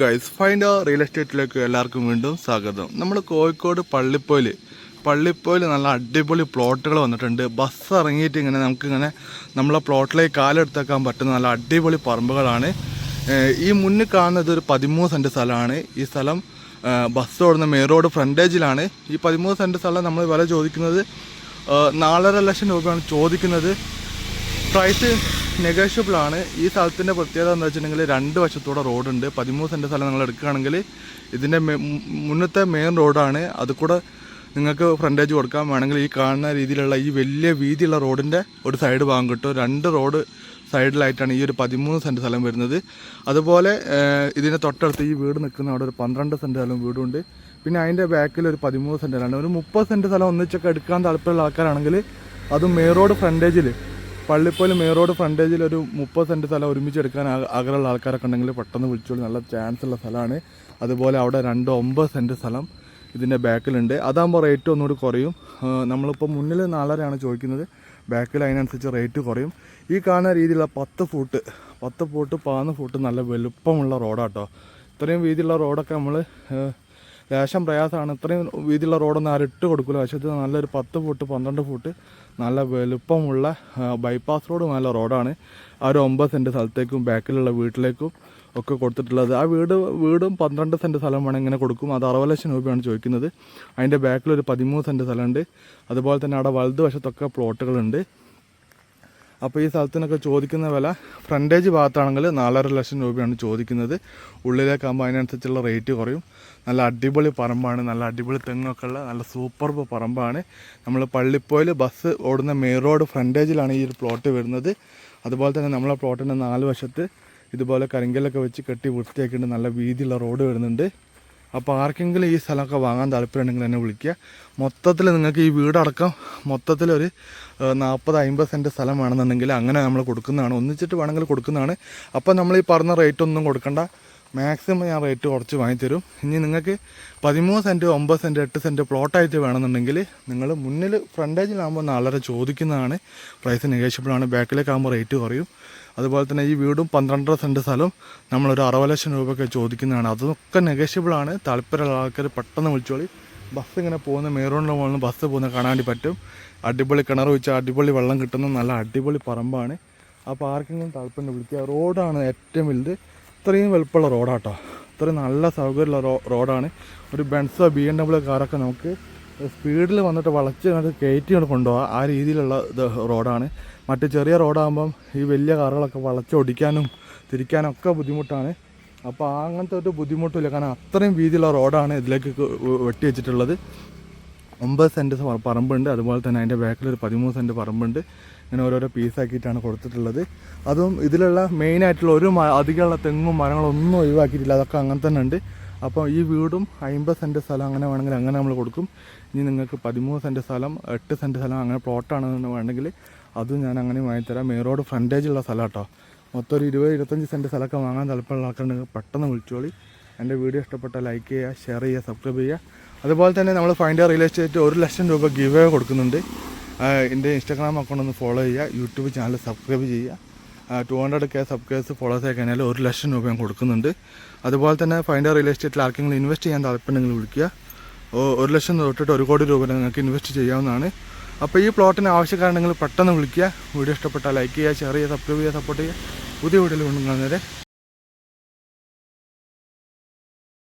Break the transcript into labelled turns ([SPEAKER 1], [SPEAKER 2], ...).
[SPEAKER 1] Guys find real എസ്റ്റേറ്റിലേക്ക് എല്ലാവർക്കും വീണ്ടും സ്വാഗതം. നമ്മൾ കോഴിക്കോട് പള്ളിപ്പോയിൽ പള്ളിപ്പോയിൽ നല്ല അടിപൊളി പ്ലോട്ടുകൾ വന്നിട്ടുണ്ട്. ബസ് ഇറങ്ങിയിട്ട് ഇങ്ങനെ നമുക്കിങ്ങനെ നമ്മളെ പ്ലോട്ടിലേക്ക് കാലെടുത്തേക്കാൻ പറ്റുന്ന നല്ല അടിപൊളി പറമ്പുകളാണ്. ഈ മുന്നിൽ കാണുന്നത് ഒരു പതിമൂന്ന് സെന്റ് സ്ഥലമാണ്. ഈ സ്ഥലം ബസ് ഓടുന്ന മെയിൻ റോഡ് ഫ്രണ്ടേജിലാണ് ഈ പതിമൂന്ന് സെന്റ് സ്ഥലം നമ്മൾ വില ചോദിക്കുന്നത് നാലര ലക്ഷം രൂപയാണ് ചോദിക്കുന്നത്. പ്രൈസ് നെഗോഷ്യബിൾ ആണ്. ഈ സ്ഥലത്തിന്റെ പ്രത്യേകത എന്താ വെച്ചിട്ടുണ്ടെങ്കിൽ രണ്ട് വശത്തൂടെ റോഡുണ്ട്. പതിമൂന്ന് സെന്റ് സ്ഥലം നിങ്ങൾ എടുക്കുകയാണെങ്കിൽ ഇതിന്റെ മുന്നത്തെ മെയിൻ റോഡാണ് അതുകൂടെ നിങ്ങൾക്ക് ഫ്രണ്ടേജ് കൊടുക്കാൻ വേണമെങ്കിൽ ഈ കാണുന്ന രീതിയിലുള്ള ഈ വലിയ വീതിയുള്ള റോഡിന്റെ ഒരു സൈഡ് ഭാഗം കിട്ടും. രണ്ട് റോഡ് സൈഡിലായിട്ടാണ് ഈ ഒരു പതിമൂന്ന് സെന്റ് സ്ഥലം വരുന്നത്. അതുപോലെ ഇതിന്റെ തൊട്ടടുത്ത് ഈ വീട് നിൽക്കുന്ന അവിടെ ഒരു പന്ത്രണ്ട് സെന്റ് സ്ഥലം വീടുണ്ട്. പിന്നെ അതിന്റെ ബാക്കിൽ ഒരു പതിമൂന്ന് സെന്റ് സ്ഥലമാണ് ഒരു മുപ്പത് സെന്റ് സ്ഥലം ഒന്നിച്ചൊക്കെ എടുക്കാൻ താല്പര്യമുള്ള ആൾക്കാരാണെങ്കിൽ അതും മെയിൻ റോഡ് ഫ്രണ്ടേജിൽ പള്ളിപ്പോലും മെയിൻ റോഡ് ഫ്രണ്ടേജിൽ ഒരു മുപ്പത് സെന്റ് സ്ഥലം ഒരുമിച്ച് എടുക്കാൻ ആഗ്രഹമുള്ള ആൾക്കാരൊക്കെ ഉണ്ടെങ്കിൽ പെട്ടെന്ന് വിളിച്ചോളൂ. നല്ല ചാൻസ് ഉള്ള സ്ഥലമാണ്. അതുപോലെ അവിടെ രണ്ട് ഒമ്പത് സെന്റ് സ്ഥലം ഇതിന്റെ ബാക്കിലുണ്ട്. അതാകുമ്പോൾ റേറ്റ് ഒന്നുകൂടി കുറയും. നമ്മളിപ്പോൾ മുന്നിൽ നാലരയാണ് ചോദിക്കുന്നത്. ബാക്കിൽ അതിനനുസരിച്ച് റേറ്റ് കുറയും. ഈ കാണുന്ന രീതിയിലുള്ള പത്ത് ഫൂട്ട് പത്ത് ഫൂട്ട് പതിനൊന്ന് ഫൂട്ട് നല്ല വലുപ്പമുള്ള റോഡാട്ടോ ഇത്രയും വീതിയുള്ള റോഡൊക്കെ നമ്മൾ ലേശം പ്രയാസമാണ്. ഇത്രയും വീതിയുള്ള റോഡൊന്നും ആരും ഇട്ട് കൊടുക്കില്ല പക്ഷേ ഇത് നല്ലൊരു പത്ത് ഫുട്ട് പന്ത്രണ്ട് ഫുട്ട് നല്ല വലുപ്പമുള്ള ബൈപ്പാസ് റോഡ് നല്ല റോഡാണ്. ആ ഒരു ഒമ്പത് സെന്റ് സ്ഥലത്തേക്കും ബാക്കിലുള്ള വീട്ടിലേക്കും ഒക്കെ കൊടുത്തിട്ടുള്ളത്. ആ വീട് വീടും പന്ത്രണ്ട് സെന്റ് സ്ഥലം വേണം ഇങ്ങനെ കൊടുക്കും. അത് അറുപത് ലക്ഷം രൂപയാണ് ചോദിക്കുന്നത്. അതിന്റെ ബാക്കിൽ ഒരു പതിമൂന്ന് സെന്റ് സ്ഥലമുണ്ട്. അതുപോലെ തന്നെ അവിടെ വലതുവശത്തൊക്കെ പ്ലോട്ടുകളുണ്ട് അപ്പോൾ ഈ സ്ഥലത്തിനൊക്കെ ചോദിക്കുന്ന വില ഫ്രണ്ടേജ് ഭാഗത്താണെങ്കിൽ നാലര ലക്ഷം രൂപയാണ് ചോദിക്കുന്നത്. ഉള്ളിലേക്കാകുമ്പോൾ അതിനനുസരിച്ചുള്ള റേറ്റ് കുറയും. നല്ല അടിപൊളി പറമ്പാണ്. നല്ല അടിപൊളി തെങ്ങൊക്കെ ഉള്ള നല്ല സൂപ്പർബ് പറമ്പാണ്. നമ്മൾ പള്ളിപ്പോയിൽ ബസ് ഓടുന്ന മെയിൻ റോഡ് ഫ്രണ്ടേജിലാണ് ഈ ഒരു പ്ലോട്ട് വരുന്നത്. അതുപോലെ തന്നെ നമ്മളെ പ്ലോട്ടിന്റെ നാല് വശത്ത് ഇതുപോലെ കരിങ്കല്ലൊക്കെ വെച്ച് കെട്ടി വൃത്തിയാക്കിയിട്ട് നല്ല വീതിയുള്ള റോഡ് വരുന്നുണ്ട്. അപ്പോൾ ആർക്കെങ്കിലും ഈ സ്ഥലമൊക്കെ വാങ്ങാൻ താല്പര്യമുണ്ടെങ്കിൽ എന്നെ വിളിക്കുക. മൊത്തത്തിൽ നിങ്ങൾക്ക് ഈ വീടടക്കം മൊത്തത്തിലൊരു നാൽപ്പത് അമ്പത് സെന്റ് സ്ഥലം വേണമെന്നുണ്ടെങ്കിൽ അങ്ങനെ നമ്മൾ കൊടുക്കുന്നതാണ്. ഒന്നിച്ചിട്ട് വേണമെങ്കിൽ കൊടുക്കുന്നതാണ്. അപ്പോൾ നമ്മൾ ഈ പറഞ്ഞ റേറ്റ് ഒന്നും കൊടുക്കണ്ട. മാക്സിമം ഞാൻ റേറ്റ് കുറച്ച് വാങ്ങിത്തരും. ഇനി നിങ്ങൾക്ക് പതിമൂന്ന് സെന്റ് ഒമ്പത് സെന്റ് എട്ട് സെന്റ് പ്ലോട്ടായിട്ട് വേണമെന്നുണ്ടെങ്കിൽ നിങ്ങൾ മുന്നിൽ ഫ്രണ്ടേജിലാകുമ്പോൾ നാലര ചോദിക്കുന്നതാണ്. പ്രൈസ് നെഗോഷ്യബിളാണ് ബാക്കിലേക്കാകുമ്പോൾ റേറ്റ് കുറയും. അതുപോലെ തന്നെ ഈ വീടും പന്ത്രണ്ടര സെന്റ് സ്ഥലം നമ്മളൊരു അറുപത് ലക്ഷം രൂപയൊക്കെ ചോദിക്കുന്നതാണ്. അതൊക്കെ നെഗഷ്യബിളാണ് താല്പര്യമുള്ള ആൾക്കാർ പെട്ടെന്ന് വിളിച്ചോളി. ബസ് ഇങ്ങനെ പോകുന്ന മേറോണിന്റെ മുകളിൽ ബസ് പോകുന്ന കാണാൻ വേണ്ടി പറ്റും. അടിപൊളി കിണർ വെച്ച് അടിപൊളി വെള്ളം കിട്ടുന്ന നല്ല അടിപൊളി പറമ്പാണ്. അപ്പോൾ ആർക്കെങ്കിലും താല്പര്യം വിളിക്കുക റോഡാണ് ഏറ്റവും വലുത്. ഇത്രയും വലുപ്പമുള്ള റോഡാട്ടോ. ഇത്രയും നല്ല സൗകര്യമുള്ള റോഡാണ്. ഒരു ബെൻസോ ബി എം ഡബ്ല്യു കാറൊക്കെ നമുക്ക് സ്പീഡിൽ വന്നിട്ട് വളച്ച് കണ്ടിട്ട് കയറ്റി കൊണ്ട് കൊണ്ടുപോകാം ആ രീതിയിലുള്ള ഇത് റോഡാണ്. മറ്റ് ചെറിയ റോഡാകുമ്പം ഈ വലിയ കാറുകളൊക്കെ വളച്ച് ഓടിക്കാനും തിരിക്കാനും ഒക്കെ ബുദ്ധിമുട്ടാണ്. അപ്പോൾ അങ്ങനത്തെ ഒരു ബുദ്ധിമുട്ടില്ല കാരണം അത്രയും വീതിയുള്ള റോഡാണ് ഇതിലേക്ക് വെട്ടി വെച്ചിട്ടുള്ളത്. ഒമ്പത് സെന്റ് പറമ്പുണ്ട്. അതുപോലെ തന്നെ അതിന്റെ ബാക്കിൽ ഒരു പതിമൂന്ന് സെന്റ് പറമ്പുണ്ട്. ഇങ്ങനെ ഓരോരോ പീസാക്കിയിട്ടാണ് കൊടുത്തിട്ടുള്ളത്. അതും ഇതിലുള്ള മെയിനായിട്ടുള്ള ഒരു അധികമുള്ള തെങ്ങും മരങ്ങളൊന്നും ഒഴിവാക്കിയിട്ടില്ല. അതൊക്കെ അങ്ങനെ തന്നെ ഉണ്ട്. അപ്പോൾ ഈ വീടും അമ്പത് സെന്റ് സ്ഥലം അങ്ങനെ വേണമെങ്കിൽ അങ്ങനെ നമ്മൾ കൊടുക്കും. ഇനി നിങ്ങൾക്ക് പതിമൂന്ന് സെന്റ് സ്ഥലം എട്ട് സെന്റ് സ്ഥലം അങ്ങനെ പ്ലോട്ടാണെന്ന് വേണമെങ്കിൽ അതും ഞാൻ അങ്ങനെ വാങ്ങിത്തരാം. മെയിൻ റോഡ് ഫ്രണ്ടേജുള്ള സ്ഥലം കേട്ടോ. മൊത്തം ഒരു ഇരുപത് ഇരുപത്തഞ്ച് സെന്റ് സ്ഥലമൊക്കെ വാങ്ങാൻ താല്പര്യമുള്ള ആൾക്കാരുണ്ടെങ്കിൽ പെട്ടെന്ന് വിളിച്ചോളി. എന്റെ വീഡിയോ ഇഷ്ടപ്പെട്ടാൽ ലൈക്ക് ചെയ്യുക ഷെയർ ചെയ്യുക സബ്സ്ക്രൈബ് ചെയ്യുക. അതുപോലെ തന്നെ നമ്മൾ ഫൈൻഡ് റിയൽ എസ്റ്റേറ്റ് ഒരു ലക്ഷം രൂപ ഗിവ് കൊടുക്കുന്നുണ്ട്. എന്റെ ഇൻസ്റ്റാഗ്രാം അക്കൗണ്ട് ഒന്ന് ഫോളോ ചെയ്യുക യൂട്യൂബ് ചാനൽ സബ്സ്ക്രൈബ് ചെയ്യുക. ടു ഹൺഡ്രഡ് കെ സബ് കേസ് ഫോളോസ് ആയി കഴിഞ്ഞാൽ ഒരു ലക്ഷം രൂപ ഞാൻ കൊടുക്കുന്നുണ്ട്. അതുപോലെ തന്നെ ഫൈൻഡ് റിയൽ എസ്റ്റേറ്റിൽ ആർക്കെങ്കിലും ഇൻവെസ്റ്റ് ചെയ്യാൻ താല്പര്യമുണ്ടെങ്കിൽ വിളിക്കുക. ഒരു ലക്ഷം തൊട്ടിട്ട് ഒരു കോടി രൂപ നിങ്ങൾക്ക് ഇൻവെസ്റ്റ് ചെയ്യാവുന്നതാണ്. അപ്പോൾ ഈ പ്ലോട്ടിന് ആവശ്യക്കാരുണ്ടെങ്കിൽ പെട്ടെന്ന് വിളിക്കുക. വീഡിയോ ഇഷ്ടപ്പെട്ടാൽ ലൈക്ക് ചെയ്യുക ഷെയർ ചെയ്യുക സബ്സ്ക്രൈബ് ചെയ്യുക സപ്പോർട്ട് ചെയ്യുക. പുതിയ വീഡിയോയിൽ കൊണ്ടുവന്നേരെ